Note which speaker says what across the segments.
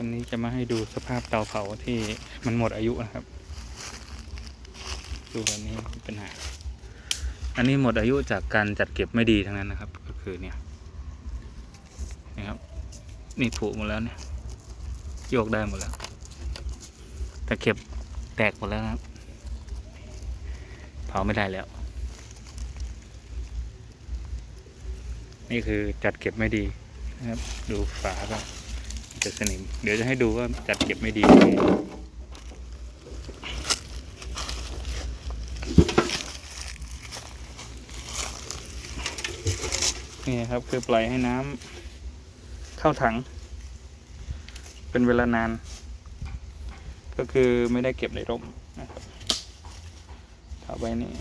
Speaker 1: วันนี้จะมาให้ดูสภาพเตาเผาที่มันหมดอายุนะครับ ดูแบบนี้ปัญหา อันนี้หมดอายุจากการจัดเก็บไม่ดีทั้งนั้นนะครับ ก็คือเนี่ยนะครับนี่ถูกหมดแล้วเนี่ยโยกได้หมดแล้วแต่เก็บแตกหมดแล้วครับ เผาไม่ได้แล้ว นี่คือจัดเก็บไม่ดีนะครับ ดูฝาก็ จะสนิม เดี๋ยวจะให้ดูว่าจัดเก็บไม่ดียังไงนี่ครับคือปล่อยให้น้ำเข้าถัง เป็นเวลานาน ก็คือไม่ได้เก็บในร่มนะครับถาใบนี้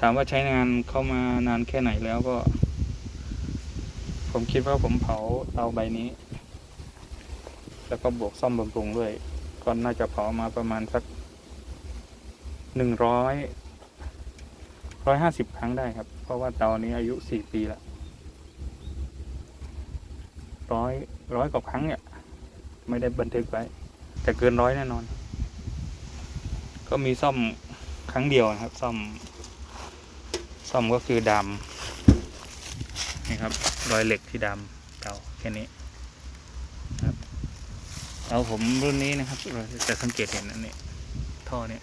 Speaker 1: ถามว่าใช้งานเข้ามานานแค่ไหนแล้วก็ ผมคิดว่าผมเผาเตาใบนี้ แล้วก็บวกซ่อมบำรุงด้วย ก็น่าจะเผามาประมาณสักหนึ่งร้อยร้อยห้าสิบครั้งได้ครับ เพราะว่าเตานี้อายุสี่ปีละร้อยร้อยกว่าครั้งเนี่ย ไม่ได้บันทึกไว้ แต่เกินร้อยแน่นอน ก็มีซ่อมครั้งเดียวนะครับ ซ่อม ซ่อมก็คือดำ นี่ครับ รอยเหล็กที่ดำเตาแค่นี้ครับเตาผมรุ่นนี้นะครับเราจะสังเกตเห็นอันนี้ท่อเนี้ย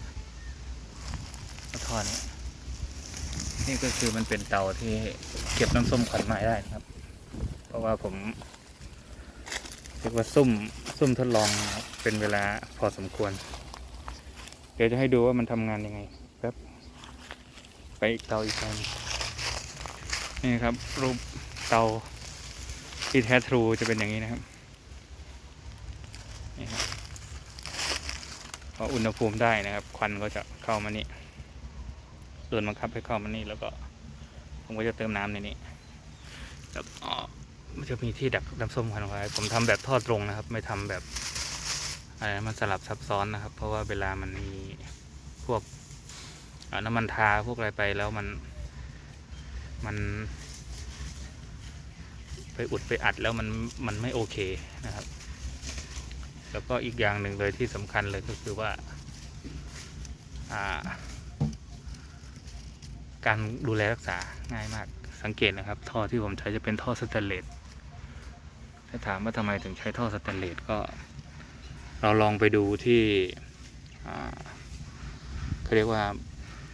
Speaker 1: ท่อเนี้ยนี่ก็คือมันเป็นเตาที่เก็บน้ำส้มขวัญไม้ได้นะครับ เพราะว่าผมเรียกว่าซุ่มซุ่มทดลองเป็นเวลาพอสมควร เดี๋ยวจะให้ดูว่ามันทำงานยังไงแป๊บไปอีกเตาอีกเตาห นี่ครับ รูปเตาที่แท้ทรูจะเป็นอย่างนี้นะครับนี่ครับพออุณหภูมิได้นะครับ ควันก็จะเข้ามานี่โดนบังคับให้เข้ามานี่แล้วก็ ผมก็จะเติมน้ำในนี้แล้วมันจะมีที่ดักน้ำส้มควันไว้ผมทำแบบทอดตรงนะครับ ไม่ทำแบบอะไรมันสลับซับซ้อนนะครับ เพราะว่าเวลามันมีพวกน้ำมันทาพวกอะไรไปแล้วมัน มัน ไปอุดไปอัดแล้วมันมันไม่โอเคนะครับ แล้วก็อีกอย่างหนึ่งเลยที่สำคัญเลยก็คือว่าการดูแลรักษาง่ายมากสังเกตนะครับ ท่อที่ผมใช้จะเป็นท่อสแตนเลสถ้าถามว่าทำไมถึงใช้ท่อสแตนเลสก็ เราลองไปดูที่เขาเรียกว่า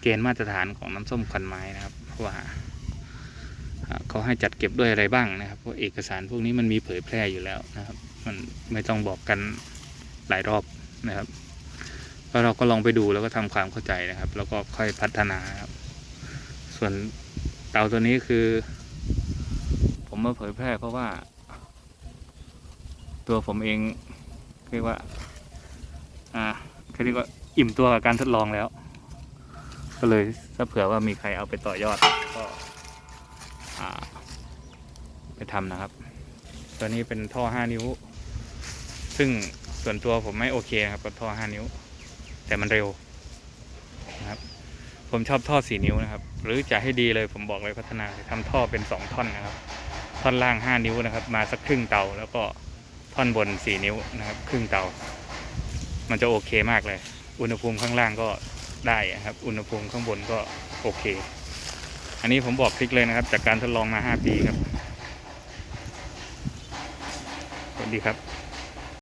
Speaker 1: เกณฑ์มาตรฐานของน้ำส้มคันไม้นะครับว่า เขาให้จัดเก็บด้วยอะไรบ้างนะครับเพราะเอกสารพวกนี้มันมีเผยแพร่อยู่แล้วนะครับ มันไม่ต้องบอกกันหลายรอบนะครับแล้วเราก็ลองไปดูแล้วก็ทำความเข้าใจนะครับ แล้วก็ค่อยพัฒนาครับ ส่วนเตาตัวนี้คือ ผมมาเผยแพร่เพราะว่า ตัวผมเองเรียกว่า อ่าเขาเรียกว่าอิ่มตัวกับการทดลองแล้ว ก็เลยถ้าเผื่อว่ามีใครเอาไปต่อยอดก็ ไปทำนะครับ ตัวนี้เป็นท่อ 5 นิ้ว ซึ่งส่วนตัวผมไม่โอเคครับกับท่อ 5 นิ้ว แต่มันเร็วนะครับ ผมชอบท่อ 4 นิ้วนะครับ หรือจะให้ดีเลยผมบอกเลยพัฒนาทำท่อเป็น 2 ท่อนนะครับ ท่อนล่าง 5 นิ้วนะครับ มาสักครึ่งเตาแล้วก็ท่อนบน 4 นิ้วนะครับ ครึ่งเตา มันจะโอเคมากเลย อุณหภูมิข้างล่างก็ได้นะครับ อุณหภูมิข้างบนก็โอเค อันนี้ผมบอกคลิกเลยนะครับ จากการทดลองมา 5 ปีครับสวัสดีครับ